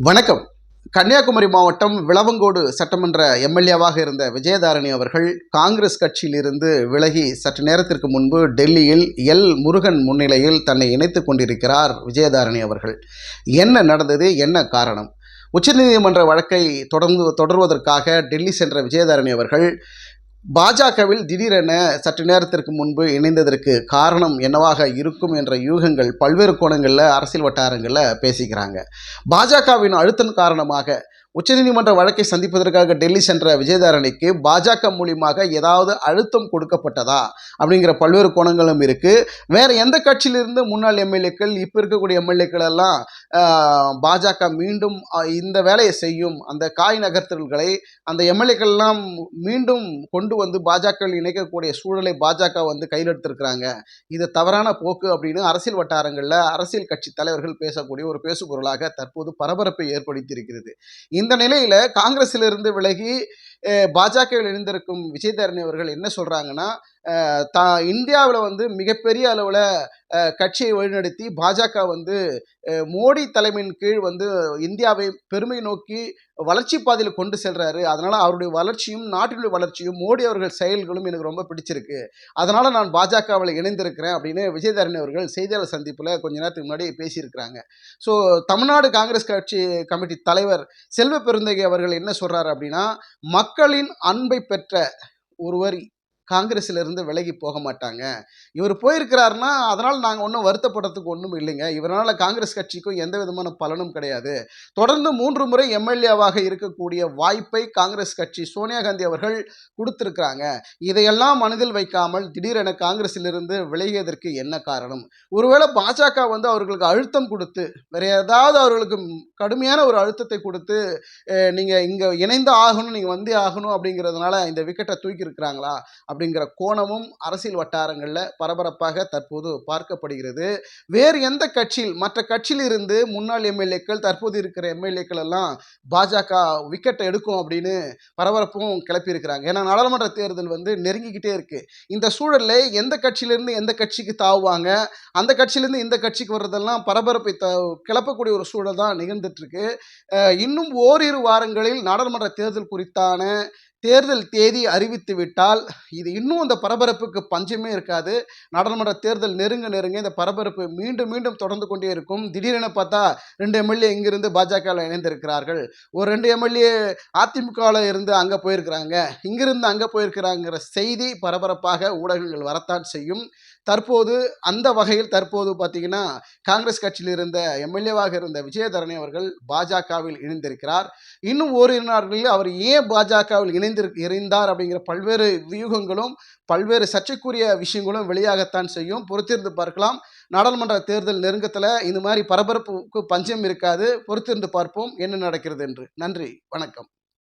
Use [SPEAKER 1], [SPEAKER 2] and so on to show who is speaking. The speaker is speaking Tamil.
[SPEAKER 1] வணக்கம். கன்னியாகுமரி மாவட்டம் விளவங்கோடு சட்டமன்ற எம்எல்ஏவாக இருந்த விஜயதாரணி அவர்கள் காங்கிரஸ் கட்சியிலிருந்து விலகி சற்று நேரத்திற்கு முன்பு டெல்லியில் எல் முருகன் முன்னிலையில் தன்னை இணைத்துக் கொண்டிருக்கிறார் விஜயதாரணி அவர்கள். என்ன நடந்தது? என்ன காரணம்? உச்சநீதிமன்ற வழக்கை தொடர்ந்து தொடர்வதற்காக டெல்லி சென்ற விஜயதாரணி அவர்கள் பாஜகவில் திடீரென சற்று நேரத்திற்கு முன்பு இணைந்ததற்கு காரணம் என்னவாக இருக்கும் என்ற யூகங்கள் பல்வேறு கோணங்களில் அரசியல் வட்டாரங்களில் பேசிக்கிறாங்க. பாஜகவின் அழுத்தம் காரணமாக உச்சநீதிமன்ற வழக்கை சந்திப்பதற்காக டெல்லி சென்ற விஜயதாரணிக்கு பாஜக மூலியமாக ஏதாவது அழுத்தம் கொடுக்கப்பட்டதா அப்படிங்கிற பல்வேறு கோணங்களும் இருக்குது வேறு எந்த கட்சியிலிருந்து முன்னாள் எம்எல்ஏக்கள் இப்போ இருக்கக்கூடிய எம்எல்ஏக்கள் எல்லாம் பாஜக மீண்டும் இந்த வேலையை செய்யும் அந்த காய் நகர்த்தல்களை அந்த எம்எல்ஏக்கள்லாம் மீண்டும் கொண்டு வந்து பாஜக இணைக்கக்கூடிய சூழலை பாஜக வந்து கையில் எடுத்திருக்கிறாங்க இது தவறான போக்கு அப்படின்னு அரசியல் வட்டாரங்களில் அரசியல் கட்சி தலைவர்கள் பேசக்கூடிய ஒரு பேசுபொருளாக தற்போது பரபரப்பை ஏற்படுத்தியிருக்கிறது. இந்த நிலையில் காங்கிரஸிலிருந்து விலகி பாஜகவில் இணைந்திருக்கும் விஜயதரணி அவர்கள் என்ன சொல்கிறாங்கன்னா தா இந்தியாவில் வந்து மிகப்பெரிய அளவில் கட்சியை வழிநடத்தி பாஜக வந்து மோடி தலைமையின் கீழ் வந்து இந்தியாவை பெருமை நோக்கி வளர்ச்சி பாதையில் கொண்டு செல்கிறாரு அதனால் அவருடைய வளர்ச்சியும் நாட்டினுடைய வளர்ச்சியும் மோடி அவர்கள் செயல்களும் எனக்கு ரொம்ப பிடிச்சிருக்கு. அதனால் நான் பாஜகவில் இணைந்திருக்கிறேன் அப்படின்னு விஜயதரணி அவர்கள் செய்தியாளர் சந்திப்பில் கொஞ்ச நேரத்துக்கு முன்னாடி பேசியிருக்கிறாங்க. ஸோ தமிழ்நாடு காங்கிரஸ் கட்சி கமிட்டி தலைவர் செல்வ பெருந்தகை அவர்கள் என்ன சொல்கிறாரு அப்படின்னா மக்களின் அன்பை பெற்ற ஒருவர் காங்கிரஸிலிருந்து விலகி போக மாட்டாங்க. இவர் போயிருக்கிறாருன்னா அதனால் நாங்கள் ஒன்றும் வருத்தப்படுறதுக்கு ஒன்றும் இல்லைங்க. இவரால் காங்கிரஸ் கட்சிக்கும் எந்த விதமான பலனும் கிடையாது. தொடர்ந்து மூன்று முறை எம்எல்ஏவாக இருக்கக்கூடிய வாய்ப்பை காங்கிரஸ் கட்சி சோனியா காந்தி அவர்கள் கொடுத்திருக்கிறாங்க. இதையெல்லாம் மனதில் வைக்காமல் திடீரென காங்கிரஸிலிருந்து விலகியதற்கு என்ன காரணம்? ஒருவேளை பாஜக வந்து அவர்களுக்கு அழுத்தம் கொடுத்து வேற ஏதாவது அவர்களுக்கு கடுமையான ஒரு அழுத்தத்தை கொடுத்து நீங்கள் இங்கே இணைந்து ஆகணும் நீங்கள் வந்தே ஆகணும் அப்படிங்கிறதுனால இந்த விக்கெட்டை தூக்கி இருக்கிறாங்களா அப்படிங்கிற கோணமும் அரசியல் வட்டாரங்களில் பரபரப்பாக தற்போது பார்க்கப்படுகிறது. வேறு எந்த கட்சியில் மற்ற கட்சியில் இருந்து முன்னாள் எம்எல்ஏக்கள் தற்போது இருக்கிற எம்எல்ஏக்கள் எல்லாம் பாஜக விக்கெட்டை எடுக்கும் அப்படின்னு பரபரப்பும் கிளப்பியிருக்கிறாங்க ஏன்னா நாடாளுமன்ற தேர்தல் வந்து நெருங்கிக்கிட்டே இருக்கு. இந்த சூழலில் எந்த கட்சியிலேருந்து எந்த கட்சிக்கு தாவுவாங்க? அந்த கட்சியிலேருந்து இந்த கட்சிக்கு வர்றதெல்லாம் பரபரப்பை த கிளப்பக்கூடிய ஒரு சூழல் தான் நிகழ்ந்துட்டு இருக்கு. இன்னும் ஓரிரு வாரங்களில் நாடாளுமன்ற தேர்தல் குறித்தான தேர்தல் தேதி அறிவித்து விட்டால் இது இன்னும் அந்த பரபரப்புக்கு பஞ்சமே இருக்காது. நாடாளுமன்ற தேர்தல் நெருங்க நெருங்க இந்த பரபரப்பு மீண்டும் மீண்டும் தொடர்ந்து கொண்டே இருக்கும். திடீரென பார்த்தா ரெண்டு எம்எல்ஏ இங்கிருந்து பாஜகவில் இணைந்திருக்கிறார்கள். ஒரு ரெண்டு எம்எல்ஏ அதிமுகவில் இருந்து அங்கே போயிருக்கிறாங்க. இங்கிருந்து அங்கே போயிருக்கிறாங்கிற செய்தி பரபரப்பாக ஊடகங்கள் வரத்தான் செய்யும். தற்போது அந்த வகையில் தற்போது பார்த்தீங்கன்னா காங்கிரஸ் கட்சியில் இருந்த எம்எல்ஏவாக இருந்த விஜயதரணி அவர்கள் பாஜகவில் இணைந்திருக்கிறார். இன்னும் ஓரிரு நாட்களில் அவர் ஏன் பாஜகவில் இணைந்திரு இணைந்தார் அப்படிங்கிற பல்வேறு வியூகங்களும் பல்வேறு சர்ச்சைக்குரிய விஷயங்களும் வெளியாகத்தான் செய்யும். பொறுத்திருந்து பார்க்கலாம். நாடாளுமன்ற தேர்தல் நெருங்கத்தில் இந்த மாதிரி பரபரப்புக்கு பஞ்சம் இருக்காது. பொறுத்திருந்து பார்ப்போம். என்ன நடக்கிறது என்று. நன்றி. வணக்கம்.